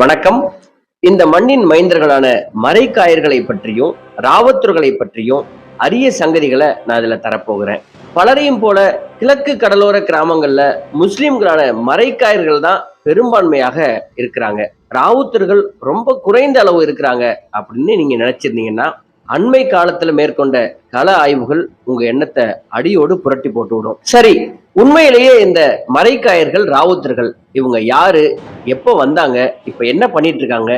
வணக்கம். இந்த மண்ணின் மைந்தர்களான மறைக்காயர்களை பற்றியும் ராவத்தூர்களை பற்றியும் அரிய சங்கதிகளை நான் இதுல தரப்போகிறேன். பலரையும் போல கிழக்கு கடலோர கிராமங்கள்ல முஸ்லிம்களான மறைக்காயர்கள் தான் பெரும்பான்மையாக இருக்கிறாங்க. ராவுத்தர்கள் ரொம்ப குறைந்த அளவு இருக்கிறாங்க அப்படின்னு நீங்க நினைச்சிருந்தீங்கன்னா அண்மை காலத்துல மேற்கொண்ட கள ஆய்வுகள் உங்க எண்ணத்தை அடியோடு புரட்டி போட்டு விடும். சரி உண்மையிலேயே இந்த மறைக்காயர்கள் ராவுத்தர்கள் இவங்க யாரு எப்போ வந்தாங்க இப்ப என்ன பண்ணிட்டு இருக்காங்க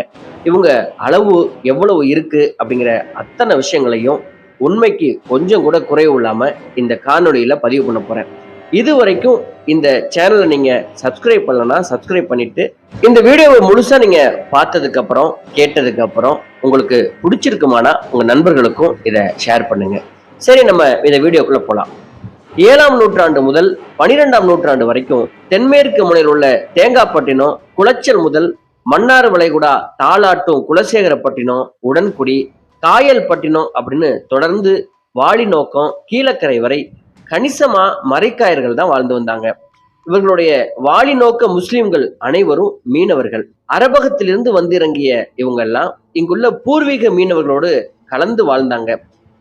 இவங்க அளவு எவ்வளவு இருக்கு அப்படிங்கிற அத்தனை விஷயங்களையும் உண்மைக்கு கொஞ்சம் கூட குறைவு இல்லாம இந்த காணொலியில பதிவு பண்ண போறேன். இது வரைக்கும் இந்த சேனலை நீங்கள் சப்ஸ்கிரைப் பண்ணலன்னா சப்ஸ்கிரைப் பண்ணிட்டு இந்த வீடியோவை முழுசா நீங்க பார்த்ததுக்கு அப்புறம் உங்களுக்கு பிடிச்சிருக்குமானா உங்க நண்பர்களுக்கும் இதை ஷேர் பண்ணுங்க. சரி நம்ம இந்த வீடியோக்குள்ளே போகலாம் ஏழாம் நூற்றாண்டு முதல் பனிரெண்டாம் நூற்றாண்டு வரைக்கும் தென்மேற்கு முனையில் உள்ள தேங்காப்பட்டினம் குளச்சல் முதல் மன்னார் வளைகுடா தாளாட்டும் குலசேகரப்பட்டினம் உடன்குடி காயல்பட்டினம் அப்படின்னு தொடர்ந்து வாழி நோக்கம் கீழக்கரை வரை கணிசமா மறைக்காயர்கள் தான் வாழ்ந்து வந்தாங்க. இவர்களுடைய வாழி நோக்க முஸ்லிம்கள் அனைவரும் மீனவர்கள். அரபகத்திலிருந்து வந்திறங்கிய இவங்கெல்லாம் இங்குள்ள பூர்வீக மீனவர்களோடு கலந்து வாழ்ந்தாங்க.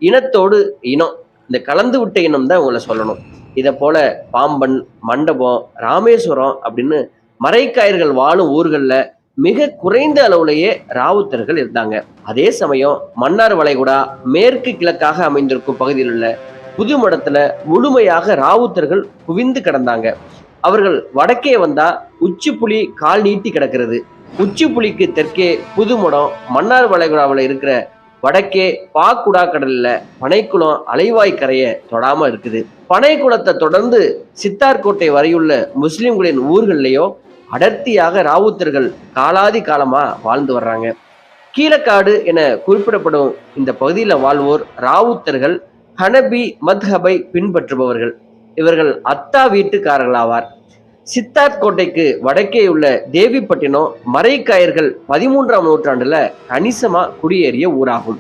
இனத்தோடு இனம். இந்த கலந்து விட்ட இனம் தான் இவங்களை சொல்லணும். இதை போல பாம்பன் மண்டபம் ராமேஸ்வரம் அப்படின்னு மறைக்காயர்கள் வாழும் ஊர்களில் மிக குறைந்த அளவுலேயே ராவுத்தர்கள் இருந்தாங்க. அதே சமயம் மன்னார் வளைகுடா மேற்கு கிழக்காக அமைந்திருக்கும் பகுதியில் உள்ள புது மடத்துல முழுமையாக ராவுத்தர்கள் குவிந்து கிடந்தாங்க. அவர்கள் வடக்கே வந்தா உச்சி புலி கால் நீட்டி கிடக்கிறது. உச்சி புலிக்கு தெற்கே புதுமடம் மன்னார் வளைகுடாவில் இருக்கிற வடக்கே பாக்குடா கடல்ல பனைக்குளம் அலைவாய் கரையை தொடாம இருக்குது. பனைக்குளத்தை தொடர்ந்து சித்தார்கோட்டை வரையுள்ள முஸ்லிம்களின் ஊர்கள்லயோ அடர்த்தியாக ராவுத்தர்கள் காலாதி காலமா வாழ்ந்து வர்றாங்க. கீழக்காடு என குறிப்பிடப்படும் இந்த பகுதியில் வாழ்வோர் ராவுத்தர்கள் ஹனபி மத்ஹபை பின்பற்றுபவர்கள். இவர்கள் அத்தா வீட்டுக்காரர்களாவார். சித்தார்த் கோட்டைக்கு வடக்கே உள்ள தேவிப்பட்டினம் மறைக்காயர்கள் பதிமூன்றாம் நூற்றாண்டுல கணிசமா குடியேறிய ஊராகும்.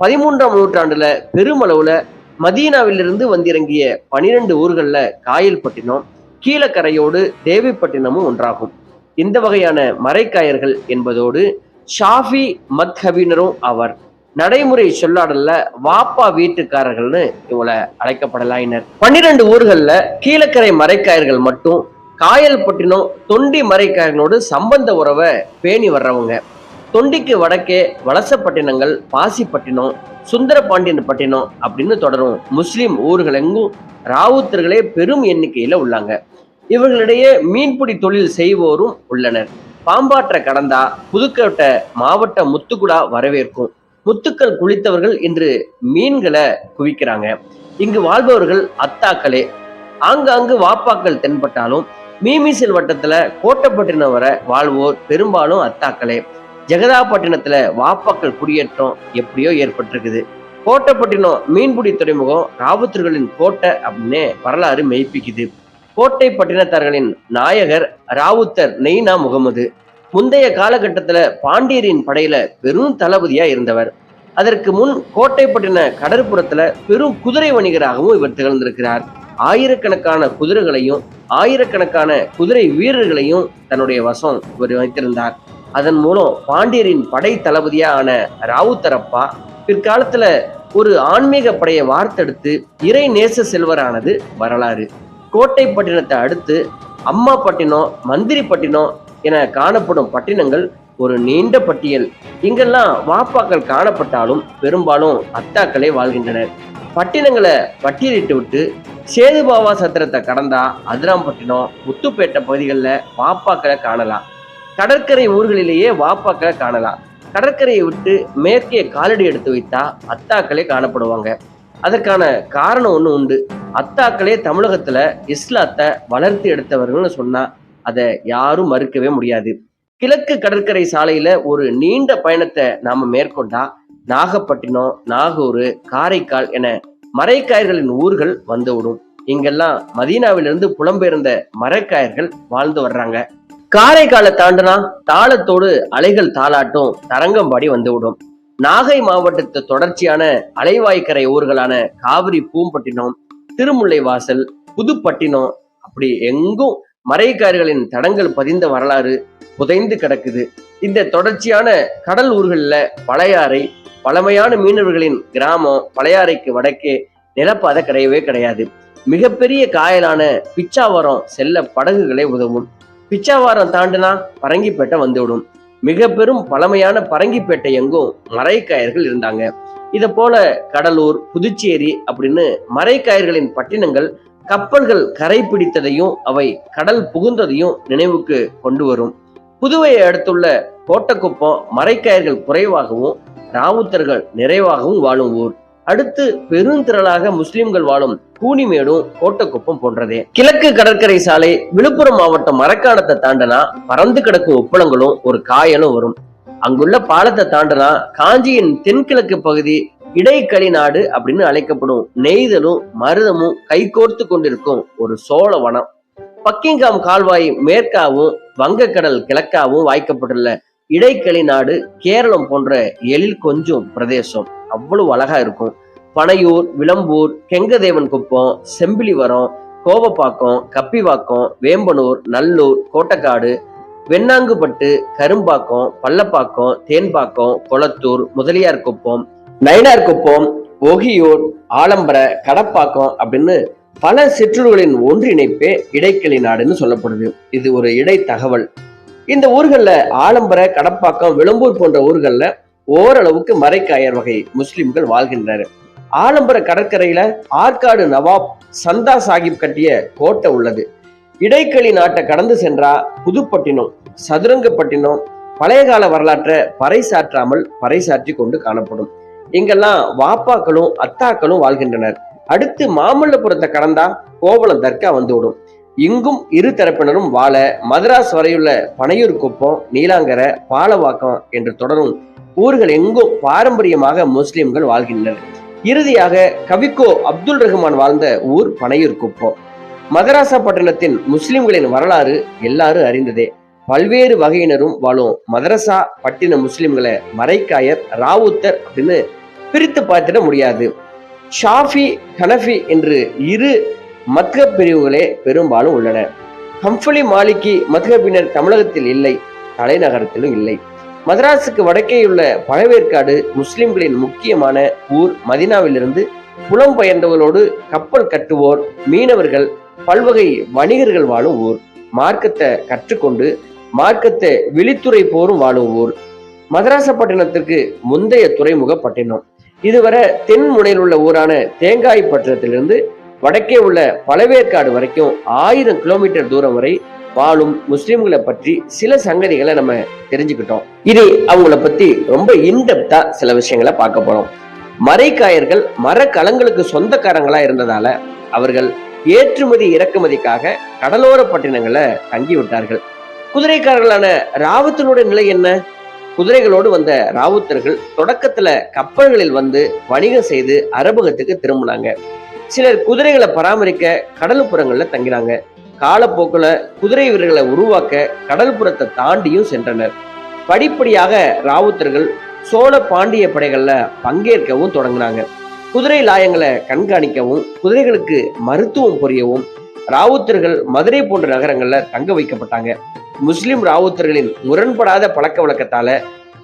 பதிமூன்றாம் நூற்றாண்டுல பெருமளவுல மதீனாவிலிருந்து வந்திறங்கிய பனிரெண்டு ஊர்கள்ல காயல்பட்டினம் கீழக்கரையோடு தேவிப்பட்டினமும் ஒன்றாகும். இந்த வகையான மறைக்காயர்கள் என்பதோடு ஷாஃபி மத்ஹபினரும் ஆவர். நடைமுறை சொல்லாடல்ல வாப்பா வீட்டுக்காரர்கள்னு இவங்களை அழைக்கப்படலாயினர். பன்னிரண்டு ஊர்களில் கீழக்கரை மறைக்காயர்கள் மட்டும் காயல்பட்டினம் தொண்டி மறைக்காயர்களோடு சம்பந்த உறவை பேணி வர்றவங்க. தொண்டிக்கு வடக்கே வலசப்பட்டினங்கள் பாசிப்பட்டினம் சுந்தரபாண்டியன் பட்டினம் அப்படின்னு தொடரும் முஸ்லிம் ஊர்கள் எங்கும் ராவுத்தர்களே பெரும் எண்ணிக்கையில் உள்ளாங்க. இவர்களிடையே மீன்பிடி தொழில் செய்வோரும் உள்ளனர். பாம்பாற்ற கடந்தா புதுக்கோட்டை மாவட்ட முத்துக்குடா வரவேற்கும். முத்துக்கள் குளித்தவர்கள் என்று மீன்களை குவிக்கிறாங்க. இங்கு வாழ்பவர்கள் அத்தாக்களே. ஆங்காங்கு வாப்பாக்கள் தென்பட்டாலும் மீமிசில் வட்டத்துல கோட்டப்பட்டினம் வர வாழ்வோர் பெரும்பாலும் அத்தாக்களே. ஜெகதாப்பட்டினத்துல வாப்பாக்கள் குடியேற்றம் எப்படியோ ஏற்பட்டிருக்குது. கோட்டைப்பட்டினம் மீன்பிடி துறைமுகம் ராவுத்தர்களின் கோட்டை அப்படின்னு வரலாறு மெய்ப்பிக்குது. கோட்டை பட்டினத்தார்களின் நாயகர் ராவுத்தர் நெய்னா முகமது. முந்தைய காலகட்டத்துல பாண்டியரின் படையில பெரும் தளபதியா இருந்தவர். அதற்கு முன் கோட்டைப்பட்டின கடற்புறத்துல பெரும் குதிரை வணிகராகவும் இவர் திகழ்ந்திருக்கிறார். ஆயிரக்கணக்கான குதிரைகளையும் ஆயிரக்கணக்கான குதிரை வீரர்களையும் தன்னுடைய வசம் இவர் வைத்திருந்தார். அதன் மூலம் பாண்டியரின் படை தளபதியா ஆன ராவுத்தரப்பா பிற்காலத்துல ஒரு ஆன்மீக படையை வார்த்தெடுத்து இறை நேச செல்வரானது வரலாறு. கோட்டைப்பட்டினத்தை அடுத்து அம்மாப்பட்டினம் மந்திரிப்பட்டினம் என காணப்படும் பட்டினங்கள் ஒரு நீண்ட பட்டியல். இங்கெல்லாம் வாப்பாக்கள் காணப்பட்டாலும் பெரும்பாலும் அத்தாக்களே வாழ்கின்றனர் பட்டினங்களை பட்டியலிட்டு விட்டு சேதுபாவா சத்திரத்தை கடந்தா அதிராம்பட்டினம் முத்துப்பேட்டை பகுதிகளில் வாப்பாக்களை காணலாம். கடற்கரை ஊர்களிலேயே வாப்பாக்களை காணலாம். கடற்கரையை விட்டு மேற்கே காலடி எடுத்து வைத்தா அத்தாக்களே காணப்படுவாங்க. அதற்கான காரணம் ஒன்று உண்டு. அத்தாக்களே தமிழகத்தில் இஸ்லாத்தை வளர்த்து எடுத்தவர்கள்னு சொன்னால் அதை யாரும் மறுக்கவே முடியாது. கிழக்கு கடற்கரை சாலையில ஒரு நீண்ட பயணத்தை நாம மேற்கொண்டா நாகப்பட்டினம் நாகூர் காரைக்கால் என மரைக்காயர்களின் ஊர்கள் வந்துவிடும். இங்கெல்லாம் மதீனாவிலிருந்து புலம்பெயர்ந்த மரைக்காயர்கள் வாழ்ந்து வர்றாங்க. காரைக்காலை தாண்டினா தாளத்தோடு அலைகள் தாளாட்டும் தரங்கம்பாடி வந்துவிடும். நாகை மாவட்டத்து தொடர்ச்சியான அலைவாய்க்கரை ஊர்களான காவிரி பூம்பட்டினம் திருமுல்லை வாசல் புதுப்பட்டினம் அப்படி எங்கும் மறைக்காயர்களின் தடங்கள் பதிந்த வரலாறு புதைந்து கிடக்குது. இந்த தொடர்ச்சியான கடல் ஊர்களில் பழையாறை பழமையான மீனவர்களின் கிராமம் பழையாறைக்கு வடக்கே நிலப்பாதை கிடையவே கிடையாது. மிகப்பெரிய காயலான பிச்சாவரம் செல்ல படகுகளை உதவும். பிச்சாவரம் தாண்டினா பரங்கிப்பேட்டை வந்துவிடும். மிக பெரும் பழமையான பரங்கிப்பேட்டை எங்கும் மரைக்காயர்கள் இருந்தாங்க. இதை போல கடலூர் புதுச்சேரி அப்படின்னு மரைக்காயர்களின் பட்டினங்கள் கப்பல்கள் கரை பிடித்ததையும் அவை கடல் புகுந்ததையும் நினைவுக்கு கொண்டு வரும். புதுவையை அடுத்துள்ள கோட்டக்குப்பம் மரைக்காயர்கள் குறைவாகவும் ராவுத்தர்கள் நிறைவாகவும் வாழும் ஊர். அடுத்து பெருந்திரளாக முஸ்லிம்கள் வாழும் கூனிமேடும் கோட்டக்குப்பம் போன்றதே. கிழக்கு கடற்கரை சாலை விழுப்புரம் மாவட்டம் மரக்காணத்தை தாண்டனா பறந்து கிடக்கும் உப்பளங்களும் ஒரு காயலும் வரும். அங்குள்ள பாலத்தை தாண்டனா காஞ்சியின் தென்கிழக்கு பகுதி இடைக்களி நாடு அப்படின்னு அழைக்கப்படும் நெய்தலும் மருதமும் கைகோர்த்து கொண்டிருக்கும் ஒரு சோழ வனம். பக்கிங்காம் கால்வாய் மேற்காவும் வங்கக்கடல் கிழக்காவும் வாய்க்கப்பட்டுள்ள இடைக்களி நாடு கேரளம் போன்ற எழில் கொஞ்சம் பிரதேசம். அவ்வளவு அழகா இருக்கும். பனையூர் விளம்பூர் கெங்கதேவன் குப்பம் செம்பிலிவரம் கோவப்பாக்கம் கப்பிவாக்கம் வேம்பனூர் நல்லூர் கோட்டக்காடு வெண்ணாங்குப்பட்டு கரும்பாக்கம் பள்ளப்பாக்கம் தேன்பாக்கம் கொளத்தூர் முதலியார் குப்பம் நயினார் குப்பம் ஒகியூர் ஆலம்பர கடப்பாக்கம் அப்படின்னு பல சிற்றூர்களின் ஒன்றிணைப்பே இடைக்கிளி நாடுன்னு சொல்லப்படுது. இது ஒரு இடை தகவல் இந்த ஊர்களில் ஆலம்பர கடப்பாக்கம் விளம்பூர் போன்ற ஊர்கள்ல ஓரளவுக்கு மரைக்காயர் வகை முஸ்லிம்கள் வாழ்கின்றனர். ஆலம்பர கடற்கரையில ஆற்காடு நவாப் சந்தா சாஹிப் கட்டிய கோட்டை உள்ளது. இடைக்களி நாட்டை கடந்து சென்றா புதுப்பட்டினம் சதுரங்கப்பட்டினம் பழைய கால வரலாற்றை பறைசாற்றாமல் பறைசாற்றி கொண்டு காணப்படும். இங்கெல்லாம் வாப்பாக்களும் அத்தாக்களும் வாழ்கின்றனர். அடுத்து மாமல்லபுரத்தை கடந்தா கோவளம் தர்கா வந்துவிடும். இங்கும் இரு தரப்பினரும் வாழ மதராஸ் வரையுள்ள பனையூர் குப்பம் நீலாங்கரை பாலவாக்கம் என்று தொடரும் ஊர்கள் எங்கும் பாரம்பரியமாக முஸ்லிம்கள் வாழ்கின்றனர். இறுதியாக கவிக்கோ அப்துல் ரஹ்மான் வாழ்ந்த ஊர் பனையூர் குப்பம். மதராசா பட்டணத்தின் முஸ்லிம்களின் வரலாறு எல்லாரும் அறிந்ததே. பல்வேறு வகையினரும் வாழும் மதரசா பட்டின முஸ்லிம்களை மரைக்காயர் ராவுத்தர் அப்படின்னு பிரித்து பார்த்திட முடியாது. ஷாஃபி ஹனஃபி என்று இரு மத்கப் பிரிவுகளே பெரும்பாலும் உள்ளன. ஹம்ஃபலி மாலிகி மத்கபினர் தமிழகத்தில் இல்லை தலைநகரத்திலும் இல்லை. மதராசுக்கு வடக்கேயுள்ள பழவேற்காடு முஸ்லிம்களின் முக்கியமான ஊர் மதினாவிலிருந்து புலம்பெயர்ந்தவர்களோடு கப்பல் கட்டுவோர் மீனவர்கள் பல்வகை வணிகர்கள் வாழும் ஊர். மார்க்கத்தை கற்றுக்கொண்டு மார்க்கத்தை விழித்துறை போரும் வாழும் ஊர். மதராசப்பட்டினத்திற்கு முந்தைய துறைமுக பட்டினம். இதுவரை தென் முனையில் உள்ள ஊரான தேங்காய் பட்டினத்திலிருந்து வடக்கே உள்ள பழவேற்காடு வரைக்கும் ஆயிரம் கிலோமீட்டர் தூரம் வரை வாழும் முஸ்லிம்களை பற்றி சில சங்கதிகளை நம்ம தெரிஞ்சுக்கிட்டோம். இனி அவங்கள பத்தி ரொம்ப இன்டெப்தா சில விஷயங்களை பார்க்க போறோம். மரைக்காயர்கள் மரக்கலங்களுக்கு சொந்தக்காரங்களா இருந்ததால அவர்கள் ஏற்றுமதி இறக்குமதிக்காக கடலோர பட்டினங்களை தங்கி விட்டார்கள் குதிரைக்காரர்களான ராவுத்தனுடைய நிலை என்ன? குதிரைகளோடு வந்த ராவுத்தர்கள் தொடக்கத்துல கப்பல்களில் வந்து வணிகம் செய்து அரபகத்துக்கு திரும்பினாங்க. சிலர் குதிரைகளை பராமரிக்க கடலுப்புறங்கள்ல தங்கினாங்க. காலப்போக்குல குதிரை வீரர்களை உருவாக்க கடல்புறத்தை தாண்டியும் சென்றனர். படிப்படியாக ராவுத்தர்கள் சோழ பாண்டிய படைகள்ல பங்கேற்கவும் தொடங்கினாங்க. குதிரை லாயங்களை கண்காணிக்கவும் குதிரைகளுக்கு மருத்துவம் புரியவும் ராவுத்தர்கள் மதுரை போன்ற நகரங்கள்ல தங்க வைக்கப்பட்டாங்க. முஸ்லிம் ராவுத்தர்களின் முரண்படாத பழக்க வழக்கத்தால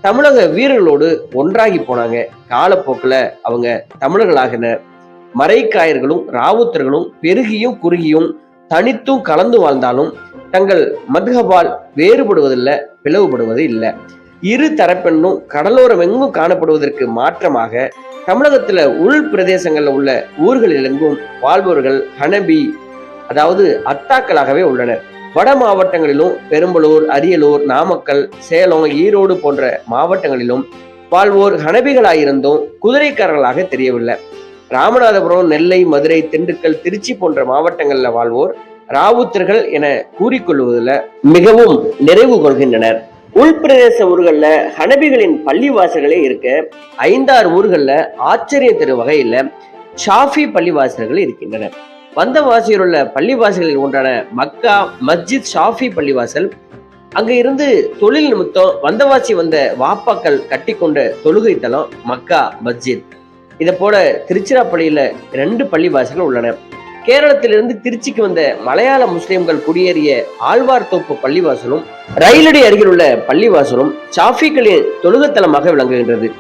தமிழக வீரர்களோடு ஒன்றாகி போனாங்க. காலப்போக்கில் அவங்க தமிழர்களாகினர் மறைக்காயர்களும் ராவுத்தர்களும் பெருகியும் குறுகியும் தனித்தும் கலந்து வாழ்ந்தாலும் தங்கள் மதுகபால் வேறுபடுவதில்லை பிளவுபடுவது இல்லை. இரு தரப்பெண்ணும் கடலோரம் எங்கும் காணப்படுவதற்கு மாற்றமாக தமிழகத்துல உள் பிரதேசங்கள்ல உள்ள ஊர்களில் எங்கும் வாழ்பவர்கள் ஹனபி அதாவது அத்தாக்களாகவே உள்ளனர். வட மாவட்டங்களிலும் பெரம்பலூர் அரியலூர் நாமக்கல் சேலம் ஈரோடு போன்ற மாவட்டங்களிலும் வாழ்வோர் ஹனபிகளாயிருந்தும் குதிரைக்காரர்களாக தெரியவில்லை. ராமநாதபுரம் நெல்லை மதுரை திண்டுக்கல் திருச்சி போன்ற மாவட்டங்களில் வாழ்வோர் ராவுத்தர்கள் என கூறிக்கொள்வதில் மிகவும் நிறைவு கொள்கின்றனர். உள்பிரதேச ஊர்களில் ஹனபிகளின் பள்ளிவாசல்களே இருக்க ஐந்தாறு ஊர்களில் ஆச்சரியம் தரும் வகையில ஷாஃபி பள்ளிவாசல்கள் இருக்கின்றன. வந்தவாசியில் உள்ள பள்ளிவாசிகளில் ஒன்றான மக்கா மஸ்ஜித் ஷாஃபி பள்ளிவாசல். அங்க இருந்து தொழில் நிமித்தம் வந்தவாசி வந்த வாப்பாக்கள் கட்டிக்கொண்ட தொழுகை தலம் மக்கா மஸ்ஜித். இதை போல திருச்சிராப்பள்ளியில ரெண்டு பள்ளிவாசல்கள் உள்ளன. கேரளத்திலிருந்து திருச்சிக்கு வந்த மலையாள முஸ்லிம்கள் குடியேறிய ஆழ்வார்தோப்பு பள்ளிவாசலும் ரயிலடி அருகில் உள்ள பள்ளிவாசலும் சாஃபிகளின் தொழுகத்தலமாக விளங்குகின்றது.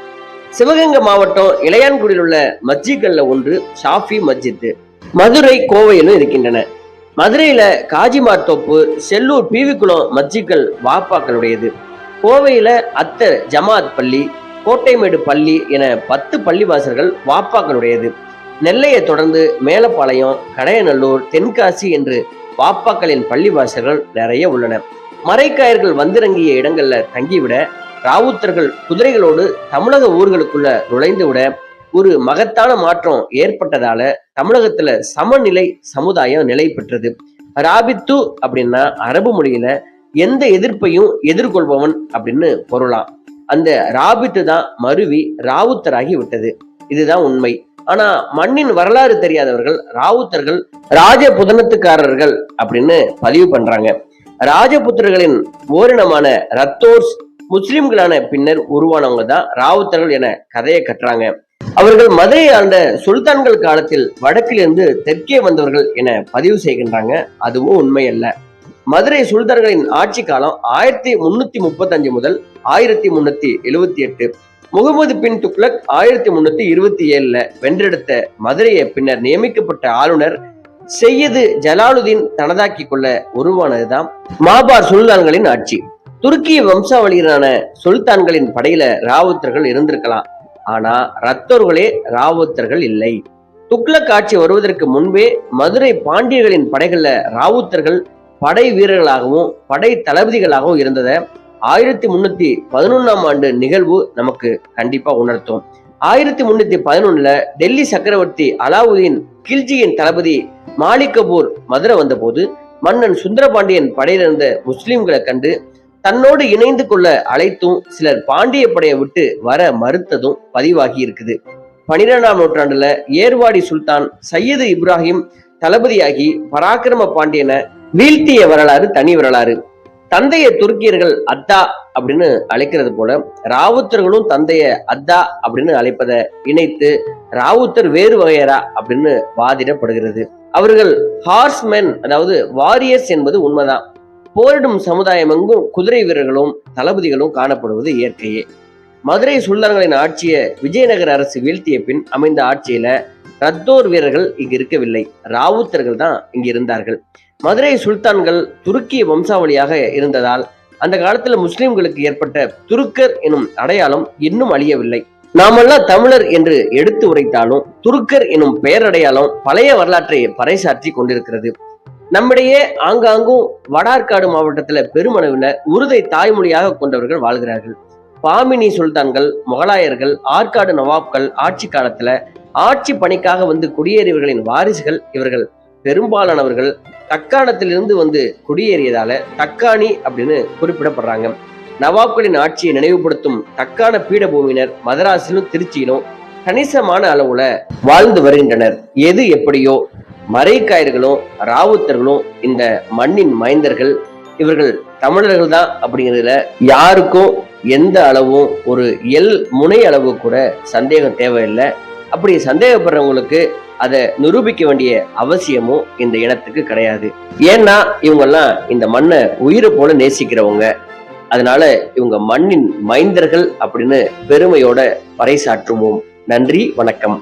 சிவகங்கை மாவட்டம் இளையான்குடியில் உள்ள மஸ்ஜித்கள்ல ஒன்று ஷாஃபி மஸ்ஜித். மதுரை கோவையிலும் இருக்கின்றன. மதுரையில காஜிமார் தோப்பு செல்லூர் பீவிக்குளம் மஸ்ஜித்கள் வாப்பாக்களுடையது. கோவையில அத்தர் ஜமாத் பள்ளி கோட்டைமேடு பள்ளி என பத்து பள்ளிவாசல்கள் வாப்பாக்களுடையது. நெல்லையை தொடர்ந்து மேலப்பாளையம் கடையநல்லூர் தென்காசி என்று வாப்பாக்களின் பள்ளிவாசல்கள் நிறைய உள்ளன. மரைக்காயர்கள் வந்திறங்கிய இடங்கள்ல தங்கிவிட ராவுத்தர்கள் குதிரைகளோடு தமிழக ஊர்களுக்குள்ள நுழைந்து விட ஒரு மகத்தான மாற்றம் ஏற்பட்டதால தமிழகத்துல சமநிலை சமுதாயம் நிலை பெற்றது. ராபித்து அப்படின்னா அரபு மொழியில எந்த எதிர்ப்பையும் எதிர்கொள்பவன் அப்படின்னு பொருளாம். அந்த ராபித்து தான் மருவி ராவுத்தராகி விட்டது. இதுதான் உண்மை. ஆனா மண்ணின் வரலாறு தெரியாதவர்கள் ராவுத்தர்கள் ராஜபுதனத்துக்காரர்கள் அப்படின்னு பதிவு பண்றாங்க. ராஜபுத்திரர்களின் ஓரினமான ரத்தோர்ஸ் முஸ்லிம்களான பின்னர் உருவானவங்க தான் ராவுத்தர்கள் என கதையை கட்டுறாங்க. அவர்கள் மதுரை ஆண்ட சுல்தான்கள் காலத்தில் வடக்கிலிருந்து தெற்கே வந்தவர்கள் என பதிவு செய்கின்றாங்க. அதுவும் உண்மை அல்ல மதுரை சுல்தான்களின் ஆட்சி காலம் ஆயிரத்தி முன்னூத்தி முப்பத்தி அஞ்சு முதல் ஆயிரத்தி முன்னூத்தி எழுவத்தி எட்டு. முகமது பின் துக்ளக் ஆயிரத்தி முன்னூத்தி இருபத்தி ஏழுல வென்றெடுத்த மதுரையை பின்னர் நியமிக்கப்பட்ட ஆளுநர் செய்யது ஜலாலுதீன் தனதாக்கி கொள்ள உருவானதுதான் மாபார் சுல்தான்களின் ஆட்சி. துருக்கிய வம்சாவளியிலான சுல்தான்களின் படையில ராவுத்தர்கள் இருந்திருக்கலாம். ஆனா ரத்தோர்களே ராவுத்தர்கள் இல்லை. துக்ளக் ஆட்சி வருவதற்கு முன்பே மதுரை பாண்டியர்களின் படைகள்ல ராவுத்தர்கள் படை வீரர்களாகவும் படை தளபதிகளாகவும் இருந்ததை ஆயிரத்தி முன்னூத்தி பதினொன்னாம் ஆண்டு நிகழ்வு நமக்கு கண்டிப்பா உணர்த்தும். ஆயிரத்தி முன்னூத்தி பதினொன்னுல டெல்லி சக்கரவர்த்தி அலாவுதீன் கில்ஜியின் தளபதி மாலிக் கபூர் மதுரை வந்தபோது மன்னன் சுந்தரபாண்டியன் படையில இருந்த முஸ்லிம்களை கண்டு தன்னோடு இணைந்து கொள்ள அழைத்தும் சிலர் பாண்டிய படையை விட்டு வர மறுத்ததும் பதிவாகி இருக்குது. பனிரெண்டாம் நூற்றாண்டுல ஏர்வாடி சுல்தான் சையது இப்ராஹிம் தளபதியாகி பராக்கிரம பாண்டியனை வீழ்த்திய வரலாறு தனி வரலாறு. தந்தைய துருக்கியர்கள் அத்தா அப்படின்னு அழைக்கிறது போல ராவுத்தர்களும் தந்தைய அத்தா அப்படின்னு அழைப்பதை இணைத்து ராவுத்தர் வேறு வகையரா அப்படின்னு வாதிடப்படுகிறது. அவர்கள் ஹார்ஸ்மென் அதாவது வாரியர்ஸ் என்பது உண்மைதான். போரிடும் சமுதாயம் எங்கும் குதிரை வீரர்களும் தளபதிகளும் காணப்படுவது இயற்கையே. மதுரை சுல்தான்களின் ஆட்சியை விஜயநகர அரசு வீழ்த்திய பின் அமைந்த ஆட்சியில ரத்தோர் வீரர்கள் இங்கு இருக்கவில்லை. ராவுத்தர்கள் தான் இங்கு இருந்தார்கள். மதுரை சுல்தான்கள் துருக்கிய வம்சாவளியாக இருந்ததால் அந்த காலத்துல முஸ்லிம்களுக்கு ஏற்பட்ட துருக்கர் எனும் அடையாளம் இன்னும் அழியவில்லை. நாமெல்லாம் தமிழர் என்று எடுத்து உரைத்தாலும் துருக்கர் எனும் பெயரடையாளம் பழைய வரலாற்றை பறைசாற்றி கொண்டிருக்கிறது. நம்மிடையே ஆங்காங்கும் வடார்காடு மாவட்டத்துல பெருமளவுல உருதை தாய்மொழியாக கொண்டவர்கள் வாழ்கிறார்கள். பாமினி சுல்தான்கள் முகலாயர்கள் ஆற்காடு நவாப்கள் ஆட்சி காலத்துல ஆட்சி பணிக்காக வந்து குடியேறியவர்களின் வாரிசுகள் இவர்கள். பெரும்பாலானவர்கள் தக்காணத்திலிருந்து வந்து குடியேறியதால தக்காணி அப்படின்னு குறிப்பிடப்படுறாங்க. நவாப்களின் ஆட்சியை நினைவுபடுத்தும் தக்கான பீடபூமியினர் மதராசிலும் திருச்சியிலும் கணிசமான அளவுல வாழ்ந்து வருகின்றனர். எது எப்படியோ மறைக்காயர்களும் ராவுத்தர்களும் இந்த மண்ணின் மைந்தர்கள் இவர்கள் தமிழர்கள் தான் அப்படிங்கிறதுல யாருக்கும் எந்த அளவும் ஒரு எல் முனை அளவு கூட சந்தேகம் தேவையில்லை. அப்படி சந்தேகப்படுறவங்களுக்கு அதை நிரூபிக்க வேண்டிய அவசியமும் இந்த இனத்துக்கு கிடையாது. ஏன்னா இவங்கெல்லாம் இந்த மண்ணை உயிரை போல நேசிக்கிறவங்க. அதனால இவங்க மண்ணின் மைந்தர்கள் அப்படின்னு பெருமையோட பறைசாற்றுவோம். நன்றி வணக்கம்.